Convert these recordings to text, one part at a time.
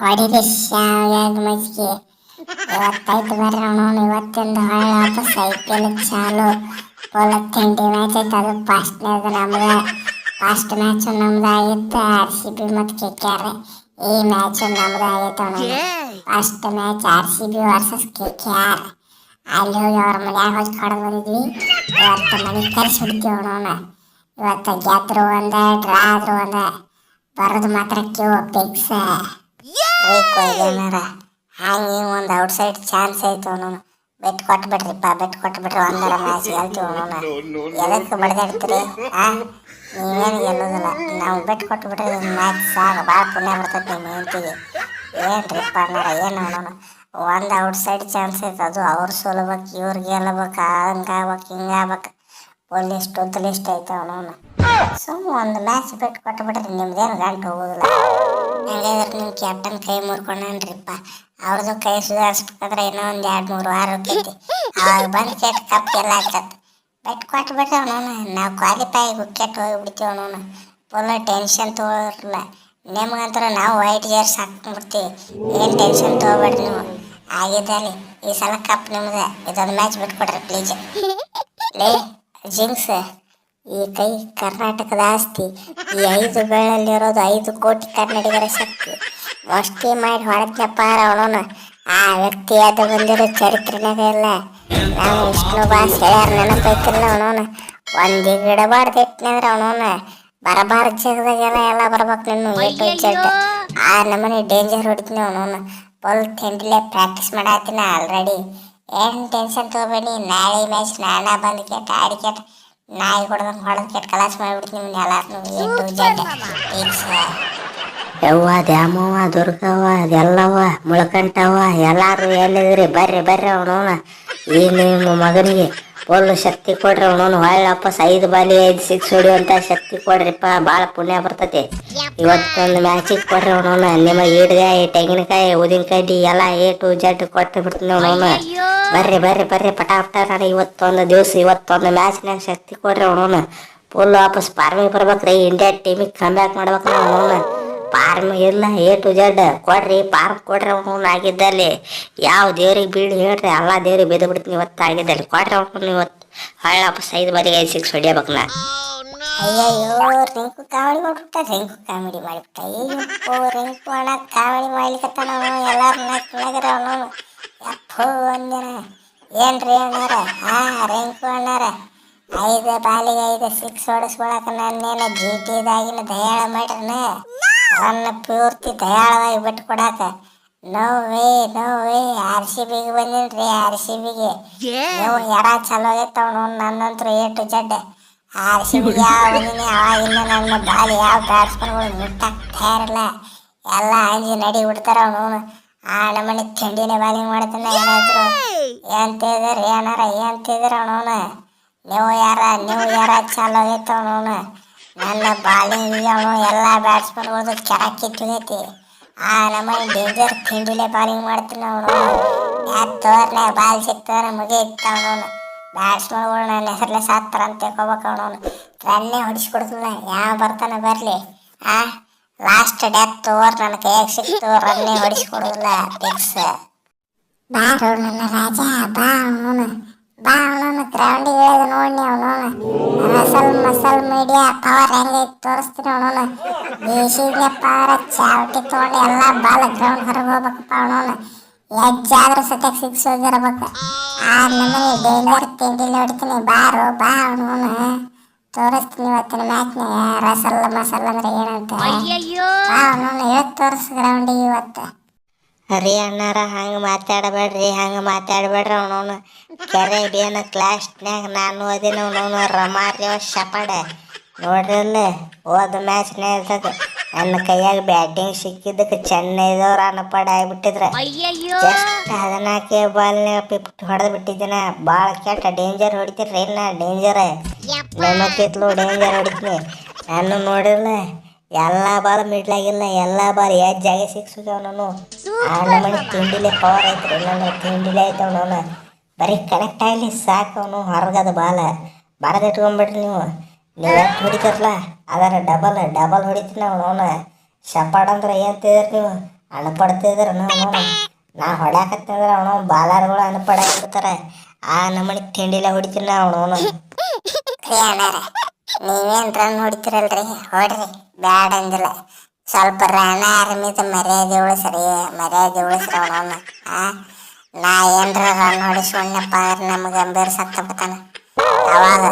ಹೊಡಿರಿ ಶಾವ್ಯಾಗ ಮಜ್ಜಿಗೆ ಇವತ್ತೈತು ಬರ್ರಿ ಅವನು ಇವತ್ತಿಂದ ಹೊಳ್ಳಿ ವಾಪಸ್ ಐ ಪಿ ಎಲ್ ಚಾಲು. ಪೋಲ ತಿಂಡಿ ಮ್ಯಾಚ್ ಐತೆ ಅದು ಫಸ್ಟ್ನೇದು ನಮ್ದು. ಫಸ್ಟ್ ಮ್ಯಾಚ್ ನಮ್ದು ಆಗಿತ್ತು ಆರ್ ಸಿ ಬಿ ಮತ್ತು ಕೆ ಕೆ ಆರ್ ಈ ಮ್ಯಾಚ್ ನಮ್ದು ಆಗೈತೆ ಅವನು first match R C B versus K K R ಅಲ್ಲಿ ಹೋಗಿ ಅವ್ರ ಮನ್ಯಾಗ ಹೋಗಿ ಕಡ್ದು ಬಂದಿದ್ವಿ. ಇವತ್ತು ಮನೆಗೆ ಕರೆಸಿ ಬಿಡ್ತೀವಿ ಅವನವನ ಇವತ್ತು ಗೆದ್ರು ಒಂದ ಡ್ರಾ ಆದ್ರು ಒಂದ. ಬರೋದು ಮಾತ್ರ ಕ್ಯೂ ಫಿಕ್ಸ್ ಏನಾರ ಹಂಗೆ ಒಂದು ಔಟ್ಸೈಡ್ ಚಾನ್ಸ್ ಐತೆ ಅವನು ಬೆಟ್ ಕೊಟ್ಬಿಡ್ರಿಪ್ಪ ಬೆಟ್ ಕೊಟ್ಬಿಟ್ರೆ ಒಂದರ ಮ್ಯಾಚ್ ಗೆಲ್ತೀವಿ ಅವನು ಎದಕ್ಕೆ ಬಡ್ದಾಡ್ತೀರಿ? ಹಾಂ ನೀವೇನು ಗೆಲ್ಲೋದಿಲ್ಲ. ನಾವು ಬೆಟ್ ಕೊಟ್ಬಿಟ್ರೆ ಮ್ಯಾಚ್ ಸಾಕು. ಭಾಳ ಪುಣ್ಯ ಬರ್ತೈತೆ ನಿಮ್ಮ ಹೆಂಡತಿಗೆ. ಏನ್ರಿಪ್ಪ ಅನ್ನಾರ ಏನು ಅವನು ಒಂದು ಔಟ್ಸೈಡ್ ಚಾನ್ಸ್ ಐತೆ ಅದು ಅವ್ರು ಸೋಲ್ಬೇಕು ಇವ್ರು ಗೆಲ್ಲಬೇಕು ಹಂಗೆ ಆಗ್ಬೇಕು ಹಿಂಗೆ ಆಗ್ಬೇಕು. ಪೊಲೀಸ್ ಟೂತ್ ಲಿಸ್ಟ್ ಐತೆ ಅವನು ಸುಮ್ ಒಂದು ಮ್ಯಾಚ್ ಬಿಟ್ಟು ಕೊಟ್ಬಿಟ್ರೆ ನಿಮ್ದೇನು ಗಂಟು ಹೋಗೋದಿಲ್ಲ. ಹಂಗಾದ್ರೆ ನಿಮ್ಮ ಕ್ಯಾಪ್ಟನ್ ಕೈ ಮುರ್ಕೊಂಡ್ರಿಪ್ಪ ಅವ್ರದ್ದು ಕೈ ಸುಧಾರಿಸ್ಬೇಕಾದ್ರೆ ಇನ್ನೂ ಒಂದು ಎರಡು ಮೂರು ವಾರ ಹೋಗ್ತೈತಿ ಅವಾಗ ಬಂದು ಕೆಟ್ಟ ಕಪ್ ಎಲ್ಲ ಆಗ್ತದೆ ಬೆಟ್ ಕೊಟ್ಬಿಟ್ಟು ಅವನವನು. ನಾವು ಕ್ವಾಲಿಫೈ ವಿಕೆಟ್ ಹೋಗ್ಬಿಡ್ತೀವಿ ಅವನವನು. ಫುಲ್ ಟೆನ್ಷನ್ ತೊಗೊಳಿರಲ್ಲ. ನಿಮ್ಗಂತರ ನಾವು ವೈಟ್ ಜರ್ಸ್ ಹಾಕ್ಬಿಡ್ತೀವಿ ಏನು ಟೆನ್ಷನ್ ತೊಗೊಬೇಡ್ರಿ ನೀವು. ಆಗಿದ್ದಲ್ಲಿ ಈ ಸಲ ಕಪ್ ನಿಮ್ದು. ಇದೊಂದು ಮ್ಯಾಚ್ ಬಿಟ್ಕೊಡ್ರಿ ಪ್ಲೀಸ್ ಲೇ ಜಿಂಕ್ಸ್ ಈ ಕೈ ಕರ್ನಾಟಕದ ಆಸ್ತಿ. ಈ ಐದು ಬೆಳ್ಳಲ್ಲಿರೋದು ಐದು ಕೋಟಿ ಕನ್ನಡಿಗರ ಶಕ್ತಿ. ಅಷ್ಟೇ ಮಾಡಿ ಹೊಡೆದ್ನಪ್ಪ ಅವನವನು. ಆ ವ್ಯಕ್ತಿ ಅದು ಬಂದಿರೋ ಚರಿತ್ರೆನಾಗ ಇಲ್ಲ ನಾವು ವಿಷ್ಣು ಬಾಸ್ ಹೇಳ್ಯಾರ ನೆನಪೈತಿಲ್ಲ ಅವನವನು. ಒಂದು ಗಿಡಬಾರ್ದು ಬಾರ್ದಿಟ್ನಂದ್ರೆ ಅವನವನು. ಬರಬಾರ ಜಾಗದಾಗೆಲ್ಲ ಎಲ್ಲ ಬರ್ಬೇಕು ನೀನು ಏಟು ಆ ನಮ್ಮನೆ ಡೇಂಜರ್ ಹೊಡಿತೀನಿ ಅವನವನು. ಫುಲ್ ತಿಂಡಿಲೆ ಪ್ರಾಕ್ಟೀಸ್ ಮಾಡತ್ತೀನಿ ಆಲ್ರೆಡಿ ಏನು ಟೆನ್ಷನ್ ತಗೋಬೇಡಿ. ನಾಳೆ ಮ್ಯಾಚ್ ನಾಳೆ ಬಂದು ಕೆಟ್ಟ ಆಡಿ ಕೆಟ್ಟ ನಾಯಿ ಹೊಡೆದಂಗೆ ಹೊಡೆದು ಕೆಟ್ಟ ಕಲಾಸ್ ಮಾಡಿಬಿಡ್ತೀನಿ ನಿಮ್ಮನ್ನ ಎಲ್ಲಾರನು ಎ ಟು ಜೆಡ್ ಫಿಕ್ಸ್ ಯವ್ವ ದ್ಯಾಮವ್ವ ದುರ್ಗವ್ವ ಅದೆಲ್ಲವ್ವ ಮುಳ್ಕಂಟವ್ವ ಎಲ್ಲಾರು ಎಲ್ಲಿದ್ರಿ ಬರ್ರಿ ಬರ್ರಿ ಅವನವನ. ಈ ನಿಮ್ಮ ಮಗನಿಗೆ ಫುಲ್ ಶಕ್ತಿ ಕೊಡ್ರಿ ಅವನು ಹೊಳ್ಳಿ ವಾಪಸ್ ಐದು ಬಾಲಿ ಐದು ಸಿಕ್ಸ್ ಹೊಡಿಯುವಂತ ಶಕ್ತಿ ಕೊಡ್ರಿಪ್ಪ ಭಾಳ ಪುಣ್ಯ ಬರ್ತೈತಿ. ಇವತ್ತೊಂದು ಮ್ಯಾಚಿಗೆ ಕೊಡ್ರಿ ಅವನವನ, ನಿಮ್ಮ ಈಡ್ಗಾಯಿ, ತೆಂಗಿನಕಾಯಿ ಉದಿನಕಾಯಿ ಎಲ್ಲ ಎ ಟು ಜಡ್ ಕೊಟ್ಟು ಬಿಡ್ತೀನಿ ಅವನವನ. ಬರ್ರಿ ಬರ್ರಿ ಬರ್ರಿ ಪಟ ಪಟ ನಾನು ಇವತ್ತೊಂದು ದಿವಸ, ಇವತ್ತೊಂದು ಮ್ಯಾಚ್ನಾಗ ಶಕ್ತಿ ಕೊಡ್ರಿ ಅವನವನ. ಫುಲ್ ವಾಪಸ್ ಪಾರ್ಮಿಗೆ ಬರ್ಬೇಕ್ರಿ ಇಂಡಿಯಾ ಟೀಮಿಗೆ ಕಮ್ ಬ್ಯಾಕ್ ಮಾಡ್ಬೇಕು ಪಾರ್ಮ್ ಇಲ್ಲ ಎ ಟು ಜೆಡ್ ಕೊಡ್ರಿ, ಪಾರ್ಮ್ ಕೊಡ್ರಿ ಅವ್ನು ಆಗಿದ್ದಲ್ಲಿ. ಯಾವ ದೇವ್ರಿಗೆ ಬೀಳು ಹೇಳ್ರಿ ಎಲ್ಲ ದೇವ್ರಿಗೆ ಬೇದ ಬಿಡ್ತೀನಿ ಇವತ್ತು ಆಗಿದ್ದಲ್ಲಿ. ಕೊಡ್ರಿ ಅವ್ನು ಇವತ್ತು. ಹಳ್ಳ ಬಾರಿಗೆ ಐದು ಸಿಕ್ಸ್ ಹೊಡಿಯಬೇಕು ನಾ. ಅಯ್ಯಯ್ಯೋ, ರಿಂಕು ಕಾಮಿಡಿ ಮಾಡ್ಬಿಟ್ಟ, ರಿಂಕು ಕಾಮಿಡಿ ಮಾಡಿಬಿಟ್ಟ ಅಯ್ಯೋ ರಿಂಕು ಅಣ್ಣ ಕಾಮಿಡಿ ಮಾಡ್ಲಿಕತ್ತಾನ ಅವನು, ಎಲ್ಲಾರು ನಗ್ರ ಅವನು. ಯಪ್ಪೋ ಒಂದಿನ ಏನ್ರಿ ಅಣ್ಣಾರ? ಹಾ ರಿಂಕು ಅಣ್ಣಾರ. ಐದು ಬಾಲಿಗೆ ಐದು ಸಿಕ್ಸ್ ಹೊಡಿಸ್ಕೊಳಕ ನನ್ನೇನ ಜಿ ಟಿದಾಗಿನ ದಯಾಳ ಮಾಡ್ರನ ನನ್ನ ಪೂರ್ತಿ ದಯಾಳವಾಗಿ ಬಿಟ್ಟು ಕೊಡಾಕ no way no way R C ಬಿಗೆ ಬಂದಿನ್ರಿ ಆರ್ ಸಿ ಬಿಗೆ ನೀವು ಎಡ ಚಲೋ ಆಗೈತೆ ಅವನು ನನ್ನಂತರೂ A to Z R C B ಯಾವ ಅವಾಗಿಂದ ನನ್ನ ಬಾಲ್ ಯಾವ ಬ್ಯಾಟ್ಸ್ಮನ್ಗಳು ಮುಟ್ಟಕ್ ತಯಾರಿಲ್ಲ ಎಲ್ಲ ಅಂಜಿ ನಡಿ ಬಿಡ್ತಾರ ಅವನು ಆ ನಮ್ಮನೆ ತಿಂಡಿನೇ ಬಾಲಿಂಗ್ ಮಾಡ್ತಾನೆ ಏನಾದ್ರು. ಏನ್ತಿದ್ರಿ ಏನಾರ ಏನ್ತಿದ್ರ ಅವನು ನೀವು ಯಾರ ನೀವು ಯಾರ ಚಲೋ ಆಗೈತೆ ಅವನವನು ನನ್ನ ಬಾಲಿಂಗ್ ಅವನು ಎಲ್ಲ ಬ್ಯಾಟ್ಸ್ಮನ್ಗಳದ್ದು ಕೆಳಕ್ಕೆ ಕಿತ್ತುಗೈತಿ ಆ ನಮ್ಮ ಡೇಂಜರ್ ತಿಂಡಿಲೆ ಬಾಲಿಂಗ್ ಮಾಡ್ತೀನಿ ಅವನು ತೋರ್ನ್ಯಾಗ ಬಾಲ್ ಸಿಕ್ತವ್ರೆ ಮುಗಿಯಿತ್ತು ಅವನು ಬ್ಯಾಟ್ಸ್ಮನ್ಗಳು ನನ್ನ ಹೆಸರಲ್ಲೇ ಸಾತ್ತರ ಅಂತ ತಿಳ್ಕೊಬೇಕು ಅವನು ರನ್ನೇ ಹೊಡಿಸ್ಕೊಡ್ತಾನೆ ಯಾವ ಬರ್ತಾನೆ ಬರಲಿ. ಆ ಲಾಸ್ಟ್ ಡೆತ್ ಓವರ್ ನನ್ನ ಕೈಯಾಗ ಸಿಕ್ತು, ರನ್ನೇ ಹೊಡಿಸ್ಕೊಡೋದಿಲ್ಲ ಬಾರೋ ನನ್ನ ರಾಜ, ಬಾ ಅವನು ಬಾ ಅವನವನು ಗ್ರೌಂಡಿಗೆ ಇಳಿದು ನೋಡಿ ಅವನು ಮಸಲ್ ಮಸಲ್ ಮೀಡಿಯಾ ಪವರ್ ಹೆಂಗೈತೆ ತೋರಿಸ್ತೀನಿ ಅವನವನ ದೇಶಿಗೆ ಪವರ್ ಚಾವಟಿ ತೊಗೊಂಡು ಎಲ್ಲ ಬಾಲ್ ಗ್ರೌಂಡ್ ಹೊರಗೆ ಹೋಗ್ಬೇಕಪ್ಪ ಅವನವನು ಹೆಜ್ಜಾದ್ರೂ ಸತ್ಯಕ್ಕೆ ಸಿಕ್ಸ್ ಹೋಗಿರ್ಬೇಕು. ಆ ನಮ್ಮನೆ ಡೇಂಜರ್ ತಿಂಡಿ ನೋಡ್ತೀನಿ ಬಾರೋ ಬಾ ಅವನವನು ತೋರಿಸ್ತೀನಿ ಇವತ್ತಿನ ಮ್ಯಾಚ್ನಾಗ ರಸಲ್ಲ ಮಸಲ್ ಅಂದ್ರೆ ಏನಂತ. ಬಾ ಅವನವನು ಹೇಳಿ ತೋರಿಸ್ ಗ್ರೌಂಡಿಗೆ ಇವತ್ತು. ರೀ ಅಣ್ಣಾರ ಹಂಗೆ ಮಾತಾಡಬೇಡ್ರಿ ಹಂಗೆ ಮಾತಾಡಬೇಡ್ರಿ ಅವನವನು. ಕೆರೆ ಬೇನ ಕ್ಲಾಸ್ನ್ಯಾಗ ನಾನು ಓದಿನ ಅವನವನು ರಮಾರ್ಯವ ಶಪಡ. ನೋಡ್ರಲ್ಲ ಓದ ಮ್ಯಾಚ್ನೇ ಇರ್ತದೆ. ನನ್ನ ಕೈಯಾಗ ಬ್ಯಾಟಿಂಗ್ ಸಿಕ್ಕಿದ್ದಕ್ಕೆ ಚೆನ್ನೈದವ್ರು ಅನಪಡ ಆಗ್ಬಿಟ್ಟಿದ್ರ. ಜಸ್ಟ್ ಹದಿನಾಲ್ಕೇ ಬಾಲ್ನ್ಯಾಗ ಪಿಫ್ಟ್ ಹೊಡೆದು ಬಿಟ್ಟಿದ್ದೀನ. ಭಾಳ ಕೆಟ್ಟ ಡೇಂಜರ್ ಹೊಡಿತೀರಿ ನಾ ಡೇಂಜರ್ ಕಿತ್ಲು ಡೇಂಜರ್ ಹೊಡಿತೀನಿ. ನಾನು ನೋಡಿಲ್ಲ ಎಲ್ಲ ಬಾಲ್ ಮಿಡ್ಲಾಗಿಲ್ಲ ಎಲ್ಲ ಬಾಲ್ ಎಜ್ ಜಾಗ ಸಿಕ್ಸ್ ಅವನು ಆ ನಮ್ಮನೆ ತಿಂಡಿಲೆ ಪವರ್ ಐತ್ರಿ ನನ್ನ ತಿಂಡಿಲೆ ಐತೆ ಅವನು ಬರೀ ಕನೆಕ್ಟ್ ಆಗಲಿ ಸಾಕು ಅವನು ಹೊರಗದ ಬಾಲ. ಬರದ್ ಇಟ್ಕೊಂಬಿಡ್ರಿ ನೀವು. ನೀವು ಎಷ್ಟು ಹೊಡಿತಾರಲ್ಲ ಅದರ ಡಬಲ್ ಡಬಲ್ ಹೊಡಿತೀನಿ ಅವನು. ಶಪಾಡ್ ಅಂದ್ರೆ ಏನು ತಿದ್ರಿ ನೀವು? ಅನ್ಪಡ್ತಿದ್ರು ನೋಡ ನಾ ಹೊಡ್ಯಾಕತ್ತಿದ್ರೆ ಅವನು ಬಾಲಾರ್ಗಳು ಅನ್ಪಡಾಕ್ಬಿಡ್ತಾರೆ ಆ ನಮ್ಮನೆ ತಿಂಡಿಲೆ ಹೊಡಿತೀನಿ ನಾ ಅವನು. ನೀವೇನ್ ರನ್ ಹೊಡಿತೀರಲ್ರಿ? ಹೊಡ್ರಿ. ಬ್ಯಾಡ ಅಂದಿಲ್ಲ. ಸ್ವಲ್ಪ ರಣ ಆರ್ಮಿದ ಮರ್ಯಾದೆ ಉಳಿಸ್ರಿ ಮರ್ಯಾದೆ ಉಳಿಸ್ರಿ ಅವನವನ್ನ ನಾ ಏನ್ರ ರನ್ ಹೊಡಿಸ್ಕೊಂಡಪ್ಪ ಅಂದ್ರೆ ನಮ್ಮ ಗಂಭೀರ ಸತ್ತ ಬಿಡ್ತಾನ ಅವಾಗ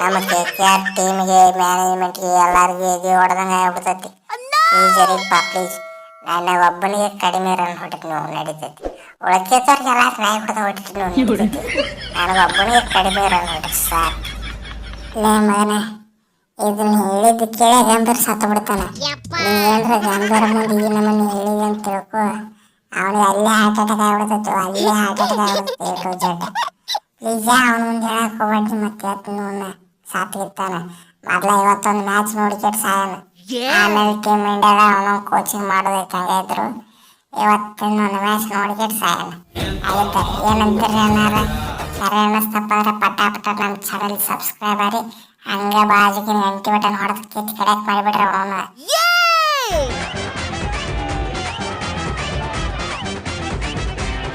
ನಮ್ಮ ಕೆ ಕೆ ಆರ್ ಟೀಮ್ಗೆ ಮ್ಯಾನೇಜ್ಮೆಂಟ್ಗೆ ಎಲ್ಲರಿಗೂ ಎದೆ ಹೊಡೆದಂಗೆ ಆಗ್ಬಿಡ್ತೈತಿ. ಪ್ಲೀಸ್ ರೀಪ್ಪ ಪ್ಲೀಸ್ ನಾನು ಒಬ್ಬನಿಗೆ ಕಡಿಮೆ ರನ್ ಹೊಡಿತೀನಿ ನೀವು ನಡೀತೈತಿ. ಉಳಕೇತವ್ರಿಗೆ ಎಲ್ಲ ನಾಯಿ ಹೊಡೆದ ನೀವು ನಡೀತೈತಿ. ನನಗೊಬ್ಬನಿಗೆ ಕಡಿಮೆ ರನ್ ಹೊಡಿಸಿ ಸರ್ ಲೇ ಇದನ್ನ ಹೇಳಿದ ಕೇಳಿ ಗಂಭೀರ ಸತ್ತು ಬಿಡ್ತಾನ ಏನ್ರ ಗಂಭೀರ ಮುಂದೆ ಈ ನಮ್ಮನ್ನ ಹೇಳಿದೆ ಅಂತ ತಿಳ್ಕೊ. ಅವನಿಗೆ ಅಲ್ಲೇ ಹಾರ್ಟ್ ಅಟ್ಯಾಕ್ ಆಗ್ಬಿಡ್ತೈತು ಅಲ್ಲೇ ಹಾರ್ಟ್ ಅಟ್ಯಾಕ್ ಆಗ್ಬಿಡ್ತೈತೆ ಏಟು ಜಡ್ ಪ್ಲೀಸ್ ಅವನ ಮುಂದೆ ಹೇಳಕ್ ಹೋಗ್ಬೇಡ್ರಿ ಮತ್ತೆ ಅವನ್ನ ಸಾತಿರ್ತಾನ ಮೊದಲ ಇವತ್ತೊಂದು ಮ್ಯಾಚ್ ನೋಡಿಕೆಟ್ ಸಾಯನ ಆಮೇಲೆ ಟೀಮ್ ಇಂಡಿಯಾದ ಅವನು ಕೋಚಿಂಗ್ ಮಾಡೋದಕ್ಕೆ ಹಂಗೆ ಇದ್ರು. ಇವತ್ತಿನ ಒಂದು ಮ್ಯಾಚ್ ನೋಡಿಕೆಟ್ ಸಾಯನ ಆಗಿದ್ದ ಏನಂತೀರಿ ಅನ್ನಾರ ಕರೆಯನ್ನ ಸ್ತಪ್ಪದ್ರ ಪಟ ಪಟ ನಮ್ಮ ಚಾನಲ್ ಸಬ್ಸ್ಕ್ರೈಬ್ ಆಗಿ ಹಂಗೆ ಬಾಜಿಗೆ ನೆಂಟಿ ಬಟನ್ ಹೊಡೆದು ಕಿತ್ ಕಡೆಕ್ ಮಾಡಿಬಿಟ್ರೆ ಅವನ್ನ